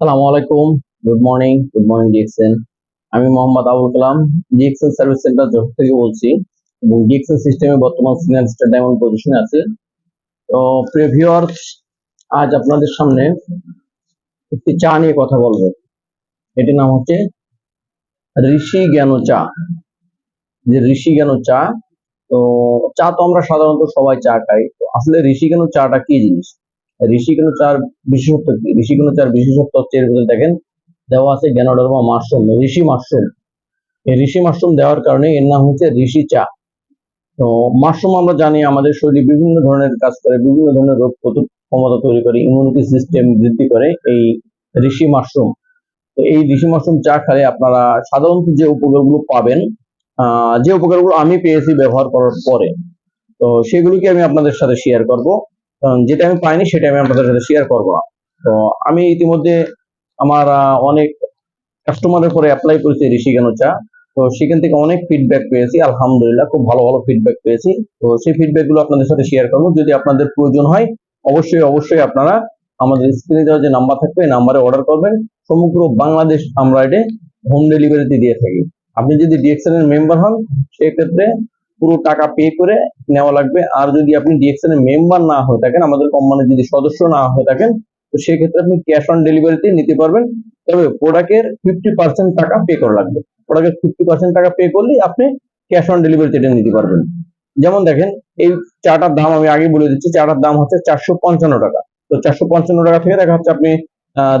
সালামু আলাইকুম। Good morning good morning DXN আমি Mohammad Abul Kalam DXN service centre job থেকে বলছি। এবং ডিএক্সএন সিস্টেমে বর্তমান সিনিয়র স্টার ডায়মন্ড পজিশনে আছে। তো প্রিভিউয়ার আজ আপনাদের সামনে একটি চা নিয়ে কথা বলব। এটির নাম হচ্ছে ঋষি জ্ঞান চা। যে ঋষি জ্ঞান চা, তো চা তো আমরা সাধারণত সবাই চা খাই। তো আসলে ঋষি জ্ঞান চাটা কি জিনিস? ঋষিকেন চার বিশেষত্ব কি? ঋষিকেন চার বিশেষত্ব হচ্ছে এর দেখেন, দেওয়া আছে জ্ঞানোডার্মা মাশরুম, ঋষি মাশরুম। এই ঋষি মাশরুম দেওয়ার কারণে এর নাম হচ্ছে ঋষি চা। তো মাশরুম আমরা জানি আমাদের শরীরে বিভিন্ন ধরনের কাজ করে, বিভিন্ন ধরনের রোগ প্রতিরোধ ক্ষমতা তৈরি করে ইমিউনিটি সিস্টেম বৃদ্ধি করে এই ঋষি মাশরুম। তো এই ঋষি মাশরুম চা খেলে আপনারা সাধারণত যে উপকারগুলো পাবেন যে উপকারগুলো আমি পেয়েছি ব্যবহার করার পরে, তো সেগুলোকে আমি আপনাদের সাথে শেয়ার করব। যেটা আমি পাইনি সেটা আমি আপনাদের সাথে শেয়ার করব। না তো আমি ইতিমধ্যে আমার অনেক কাস্টমারের পরে অ্যাপ্লাই করেছি ঋষিকেন চা তো সেখান থেকে অনেক ফিডব্যাক পেয়েছি, আলহামদুলিল্লাহ, খুব ভালো ভালো ফিডব্যাক পেয়েছি। তো সেই ফিডব্যাকগুলো আপনাদের সাথে শেয়ার করব। যদি আপনাদের প্রয়োজন হয়, অবশ্যই অবশ্যই আপনারা আমাদের স্ক্রিনে দেওয়া যে নাম্বার থাকবে, এই নাম্বারে অর্ডার করবেন। সমগ্র বাংলাদেশ আমরা এটা হোম ডেলিভারিতে দিয়ে থাকি। আপনি যদি ডিএক্সএন এর মেম্বার হন, সেক্ষেত্রে পুরো টাকা পে করে নেওয়া লাগবে। আর যদি আপনি ডিএক্সএন এর মেম্বার না হয়ে থাকেন, আমাদের কোম্পানির যদি সদস্য না হয়ে থাকেন, তো সেক্ষেত্রে আপনি ক্যাশ অন ডেলিভারিতে নিতে পারবেন। তবে প্রোডাক্টের ফিফটি পার্সেন্ট টাকা পে করা লাগবে। প্রোডাক্টের ফিফটি পার্সেন্ট টাকা পে করলেই আপনি ক্যাশ অন ডেলিভারিতে এটা নিতে পারবেন। যেমন দেখেন, এই চাটার দাম আমি আগে বলে দিচ্ছি, চাটার দাম হচ্ছে চারশো পঞ্চান্ন টাকা। তো চারশো পঞ্চান্ন টাকা থেকে দেখা হচ্ছে আপনি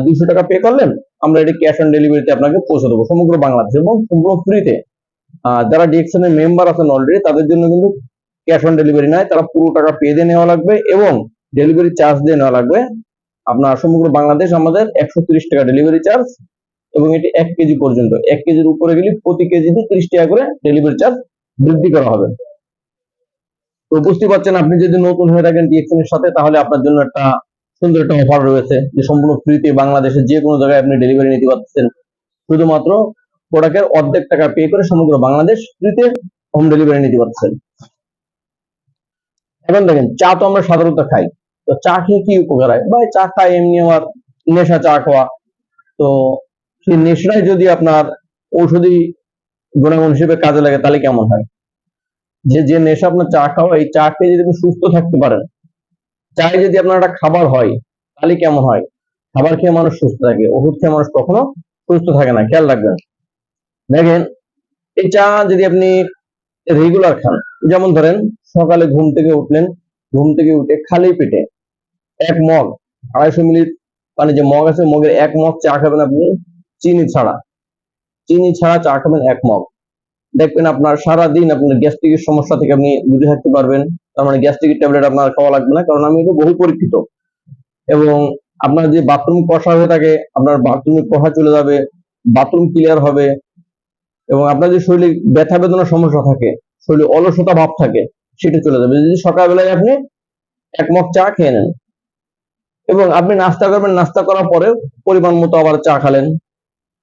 দুশো টাকা পে করলেন, আমরা এটা ক্যাশ অন ডেলিভারিতে আপনাকে পৌঁছে দেবো। সমগ্র বাংলাদেশ এবং সম্পূর্ণ ফ্রিতে যারা ডিএক্সএন এর মেম্বার আছেন অলরেডি তাদের জন্য কিন্তু ক্যাশ অন ডেলিভারি নয় তারা পুরো টাকা পে দিয়ে নেওয়া লাগবে এবং ডেলিভারি চার্জ দিয়ে নেওয়া লাগবে। আপনার সমগ্র বাংলাদেশ আমাদের একশো টাকা ডেলিভারি চার্জ এবং এটি এক কেজি পর্যন্ত। এক কেজির উপরে গেলে প্রতি কেজিতে তিরিশ টাকা করে ডেলিভারি চার্জ বৃদ্ধি করা হবে। তো বুঝতে পারছেন, আপনি যদি নতুন হয়ে থাকেন ডিএক্সএন এর সাথে, তাহলে আপনার জন্য একটা সুন্দর একটা অফার রয়েছে যে সম্পূর্ণ ফ্রিতে বাংলাদেশের যে কোনো জায়গায় আপনি ডেলিভারি নিতে পারছেন শুধুমাত্র প্রোডাক্টের অর্ধেক টাকা পে করে সমগ্র বাংলাদেশ ফ্রিতে হোম ডেলিভারি নিতে পারছেন এখন দেখেন, চা তো আমরা সাধারণত খাই। তো চা খেয়ে কি উপকার হয়? বা চা খাই এমনি আমার নেশা চা খাওয়া। তো সেই নেশায় যদি আপনার ঔষধি গুণাগুণ হিসেবে কাজে লাগে, তাহলে কেমন হয়? যে যে নেশা আপনার চা খাওয়া, এই চা খেয়ে যদি আপনি সুস্থ থাকতে পারেন, চায়ে যদি আপনার একটা খাবার হয়, তাহলে কেমন হয়? খাবার খেয়ে মানুষ সুস্থ থাকে, ওষুধ খেয়ে মানুষ কখনো সুস্থ থাকে না। খেয়াল রাখবেন। দেখেন এই চা যদি আপনি রেগুলার খান, যেমন ধরেন, সকালে ঘুম থেকে উঠলেন, ঘুম থেকে উঠে খালি পেটে এক মগ, আড়াইশো মিলি মানে যে মগ আছে, মগের এক মগ চা খাবেন আপনি, চিনি ছাড়া। চিনি ছাড়া চা খাবেন এক মগ। দেখবেন আপনার সারা দিন আপনার গ্যাস্ট্রিকের সমস্যা থেকে আপনি দূরে থাকতে পারবেন, তার মানে গ্যাস্ট্রিকের ট্যাবলেট আপনার খাওয়া লাগবে না, কারণ আমি এটা বহু পরীক্ষিত। এবং আপনার যে বাথরুম কষা হয়ে থাকে, আপনার বাথরুমে কষা চলে যাবে বাথরুম ক্লিয়ার হবে এবং আপনার যে শরীরে ব্যথা বেদনার সমস্যা থাকে, শরীরে অলসতা ভাব থাকে, সেটা চলে যাবে। যদি সকালবেলায় আপনি এক মগ চা খেয়ে নেন এবং আপনি নাস্তা করবেন, নাস্তা করার পরে পরিমাণ মতো আবার চা খালেন।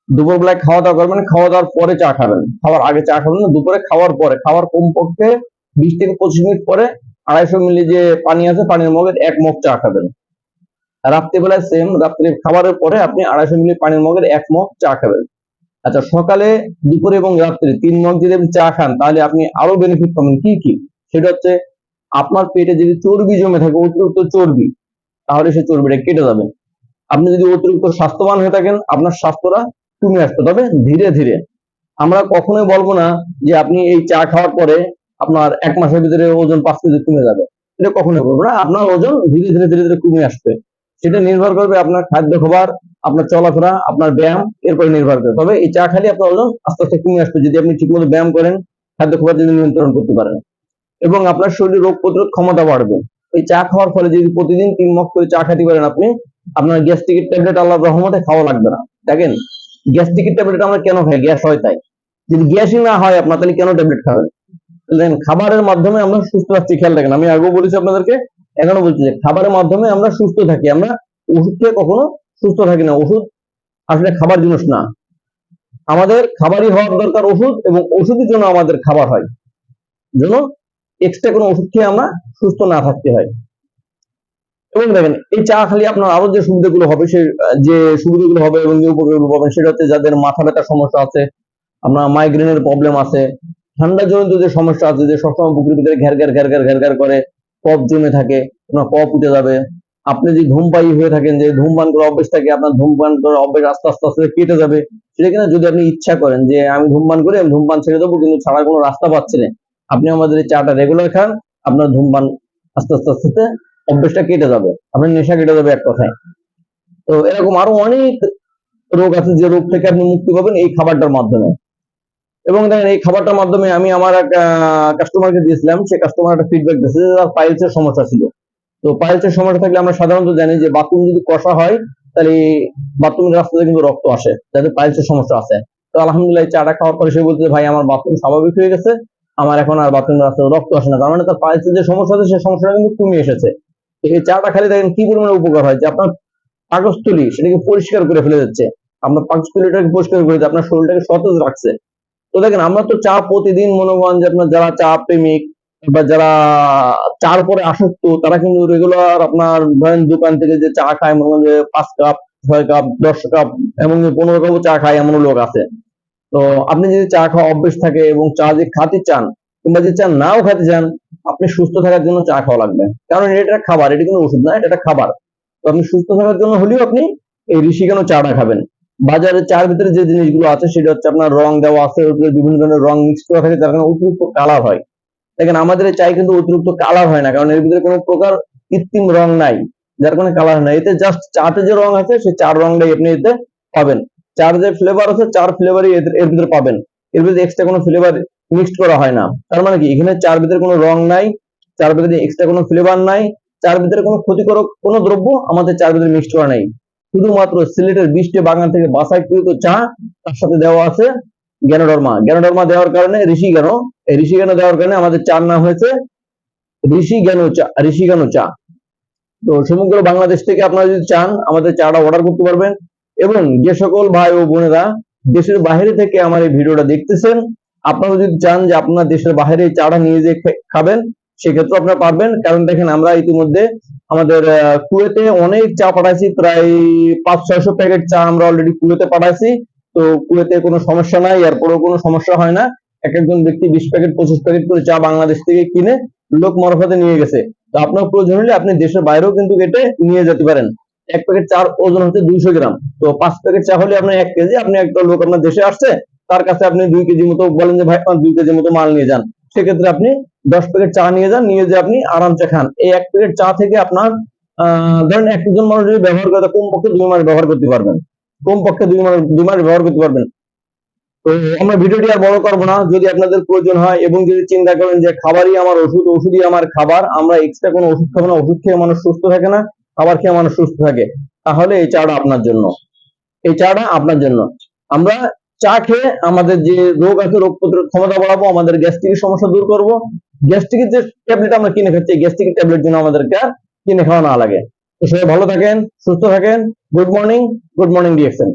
দুপুরবেলায় খাওয়া দাওয়া করবেন খাওয়া দাওয়ার পরে চা খাবেন। খাওয়ার আগে চা খাবেন না, দুপুরে খাওয়ার পরে। খাওয়ার কমপক্ষে বিশ থেকে পঁচিশ মিনিট পরে আড়াইশো মিলি যে পানি আছে, পানির মগের এক মগ চা খাবেন। রাত্রিবেলায় সেম রাত্রি খাবারের পরে আপনি আড়াইশো মিলি পানির মগের এক মগ চা খাবেন। আচ্ছা সকালে, দুপুরে এবং রাত্রে তিন মগ যদি আপনি চা খান, তাহলে আপনি আরও বেনিফিট পাবেন। কি কি? সেটা হচ্ছে, আপনার পেটে যদি চর্বি জমে থাকে, অতিরিক্ত চর্বি, তাহলে সেই চর্বিটা কেটে যাবে। আপনি যদি অতিরিক্ত স্বাস্থ্যবান হয়ে থাকেন, আপনার স্বাস্থ্যটা কমে আসবে। তবে ধীরে ধীরে। আমরা কখনোই বলব না যে আপনি এই চা খাওয়ার পরে আপনার এক মাসের ভিতরে ওজন পাঁচ কেজি কমে যাবে। এটা কখনোই বলব না। আপনার ওজন ধীরে ধীরে ধীরে ধীরে কমে আসবে। সেটা নির্ভর করবে আপনার খাদ্য খাবার, আপনার চলাফেরা, আপনার ব্যায়াম, এরপরে নির্ভর করে। তবে এই চা খালি আপনার ওজন আস্তে আস্তে কমে আসবে যদি আপনি ঠিকমতো ব্যায়াম করেন, খাদ্য খাবার যদি নিয়ন্ত্রণ করতে পারেন। এবং আপনার শরীরে রোগ প্রতিরোধ ক্ষমতা বাড়বে। এই চা খাওয়ার ফলে যদি প্রতিদিন তিন মগ করে চা খেতে পারেন আপনি, আপনার গ্যাস্ট্রিকের ট্যাবলেট আল্লাহ রহমতে খাওয়া লাগবে না। দেখেন, গ্যাস্ট্রিকের ট্যাবলেট আমরা কেন খাই? গ্যাস হয় তাই। যদি গ্যাসই না হয়, আপনার তাহলে কেন ট্যাবলেট খাবেন? খাবারের মাধ্যমে আমরা সুস্থ থাকছি, খেয়াল রাখেন। আমি আগেও বলেছি আপনাদেরকে এখনও বলছি যে খাবারের মাধ্যমে আমরা সুস্থ থাকি, আমরা ওষুধ খেয়ে কখনো সুস্থ থাকি না, ওষুধ আসলে খাবার জিনিস না। আমাদের খাবারই হওয়ার দরকার ওষুধ এবং ওষুধের জন্য আমাদের খাবার হয়। জন্য এক্সট্রা কোনো ওষুধ খেয়ে আমরা সুস্থ না থাকতে হয়। এবং দেখেন, এই চা খালি আপনার আরও যে সুবিধাগুলো হবে, সে, যে সুবিধাগুলো হবে এবং যে উপকারগুলো পাবেন, সেটা হচ্ছে যাদের মাথা ব্যথার সমস্যা আছে, আপনার মাইগ্রেনের প্রবলেম আছে ঠান্ডা জনিত যে সমস্যা আছে, যে সবসময় বুকের ভিতরে ঘের ঘের ঘের ঘের ঘের ঘের করে কফ জমে থাকে, আপনার কফ উঠে যাবে। আপনি যে ধূমপায়ী হয়ে থাকেন, যে ধূমপান করার অভ্যেস থাকে, আপনার ধূমপান করার অভ্যেস আস্তে আস্তে আস্তে কেটে যাবে। সেটা কিনা যদি আপনি ইচ্ছা করেন যে, আমি ধূমপান করি, আমি ধূমপান ছেড়ে দেবো, কিন্তু ছাড়ার কোনো রাস্তা পাচ্ছি না। আপনি আমাদের এই চাটা রেগুলার খান, আপনার ধূমপান আস্তে আস্তে আস্তে অভ্যেসটা কেটে যাবে। আপনার নেশা কেটে যাবে এক কথায়। তো এরকম আরও অনেক রোগ আছে যে রোগ থেকে আপনি মুক্তি পাবেন এই খাবারটার মাধ্যমে। এবং দেখেন এই খাবারটার মাধ্যমে আমি আমার এক কাস্টমারকে দিয়েছিলাম, সে কাস্টমার একটা ফিডব্যাক দিয়েছে যে তার পাইলসের সমস্যা ছিল। তো পাইলসের সমস্যা থাকলে আমরা সাধারণত জানি যে বাথরুম যদি কষা হয়, তাহলে বাথরুমের রাস্তাতে কিন্তু রক্ত আসে যাদের পাইলসের সমস্যা আছে। তো আলহামদুলিল্লাহ চাটা খাওয়ার পরে সে বলছে ভাই, আমার বাথরুম স্বাভাবিক হয়ে গেছে, আমার এখন আর বাথরুমের রাস্তায় রক্ত আসে না। তার মানে তার পাইলসের যে সমস্যা আছে সেই সমস্যাটা কিন্তু কমে এসেছে। এই চাটা খালি দেখেন কি পরিমাণে উপকার হয়, যে আপনার পাকস্থলী সেটাকে পরিষ্কার করে ফেলে যাচ্ছে আপনার পাকস্থলীটাকে পরিষ্কার করে দিচ্ছে আপনার শরীরটাকে সতেজ রাখছে। তো দেখেন, আমরা তো চা প্রতিদিন মনে করেন যে আপনার যারা চা প্রেমিক বা যারা চার পরে আসক্ত, তারা কিন্তু রেগুলার আপনার ধরেন দোকান থেকে যে চা খায়, মনে যে পাঁচ কাপ, ছয় কাপ, দশ কাপ এমন পনেরো কাপও চা খায় এমন লোক আছে। তো আপনি যদি চা খাওয়া অভ্যেস থাকে এবং চা যে খাতে চান কিংবা যে চা নাও খেতে চান, আপনি সুস্থ থাকার জন্য চা খাওয়া লাগবে। কারণ এটা একটা খাবার, এটা কিন্তু ওষুধ না, এটা একটা খাবার। তো আপনি সুস্থ থাকার জন্য হলেও আপনি এই ঋষিকেন চাটা খাবেন। বাজারে চার ভিতরে যে জিনিসগুলো আছে, সেটা হচ্ছে আপনার রং দেওয়া আছে ভিতরে বিভিন্ন ধরনের রং মিক্স করা থাকে, যার কারণে অতিরিক্ত কালার হয়। দেখেন, আমাদের চাই কিন্তু অতিরিক্ত কালার হয় না, কারণ এর ভিতরে কোনো প্রকার কৃত্রিম রং নাই, যার কারণে কালার নাই এতে জাস্ট চাতে যে রং আছে সেই চার রংটাই আপনি এতে পাবেন। চার যে ফ্লেভার আছে, চার ফ্লেভারই এর ভিতরে পাবেন। এর ভিতরে এক্সট্রা কোনো ফ্লেভার মিক্সড করা হয় না। তার মানে কি? এখানে চার ভিতরে কোনো রং নাই, চার ভিতরে এক্সট্রা কোনো ফ্লেভার নাই, চার ভিতরে কোনো ক্ষতিকারক কোনো দ্রব্য আমাদের চার ভিতরে মিক্সড করা নাই। শুধুমাত্র সিলেটের বৃষ্টি বাগান থেকে বাসাইকৃত চা, তার সাথে দেওয়া আছে জ্ঞানোডর্মা জ্ঞানোডর্মা দেওয়ার কারণে ঋষি জ্ঞান এই ঋষি জ্ঞান দেওয়ার কারণে আমাদের চার নাম হয়েছে ঋষি জ্ঞান চা ঋষি জ্ঞান চা। তো সমগ্র বাংলাদেশ থেকে আপনারা যদি চান, আমাদের চাটা অর্ডার করতে পারবেন। এবং যে সকল ভাই ও বোনেরা দেশের বাইরে থেকে আমার এই ভিডিওটা দেখতেছেন, আপনারা যদি চান যে আপনার দেশের বাইরে চাটা নিয়ে যে খাবেন সেক্ষেত্রে আপনারা পারবেন। কারণ দেখেন, আমরা ইতিমধ্যে আমাদের কুয়েতে অনেক চা পাঠাইছি। প্রায় পাঁচ ছয়শো প্যাকেট চা আমরা অলরেডি কুয়েতে পাঠাইছি। তো কুয়েতে কোনো সমস্যা নাই এরপরেও কোনো সমস্যা হয় না। এক একজন ব্যক্তি বিশ প্যাকেট, পঁচিশ প্যাকেট করে চা বাংলাদেশ থেকে কিনে লোক মরফতে নিয়ে গেছে। তো আপনার প্রয়োজন হলে আপনি দেশের বাইরেও কিন্তু কেটে নিয়ে যেতে পারেন। এক প্যাকেট চার ওজন হচ্ছে দুইশো গ্রাম। তো পাঁচ প্যাকেট চা হলে আপনার এক কেজি, আপনি একটা লোক আপনার দেশে আসছে, তার কাছে আপনি দুই কেজি মতো বলেন যে, ভাই দুই কেজি মতো মাল নিয়ে যান। সেক্ষেত্রে আপনি দশ প্যাকেট চা নিয়ে যান, নিয়ে যে আপনি আরামসে খান। এই এক প্যাকেট চা থেকে আপনার ধরেন একজন মানুষ যদি ব্যবহার করে কমপক্ষে দুই মাস ব্যবহার করতে পারবেন। কমপক্ষে দুই মাস দুই মাস ব্যবহার করতে পারবেন। তো আমরা ভিডিওটি আর বড় করব না। যদি আপনাদের প্রয়োজন হয় এবং যদি চিন্তা করেন যে খাবারই আমার ওষুধ, ওষুধই আমার খাবার, আমরা এক্সট্রা কোনো ওষুধ খাব না। ওষুধ খেয়ে মানুষ সুস্থ থাকে না, খাবার খেয়ে মানুষ সুস্থ থাকে। তাহলে এই চাটা আপনার জন্য। এই চাটা আপনার জন্য। আমরা চা খেয়ে আমাদের যে রোগ আছে, রোগ প্রতিরোধ ক্ষমতা বাড়াবো, আমাদের গ্যাস্ট্রিকের সমস্যা দূর করব। গ্যাস্ট্রিকের যে ট্যাবলেট আমরা কিনে খাচ্ছি গ্যাস্ট্রিকের ট্যাবলেট জন্য আমাদেরকে আর কিনে খাওয়া না লাগে। তো সবাই ভালো থাকেন, সুস্থ থাকেন। Good morning good morning DXN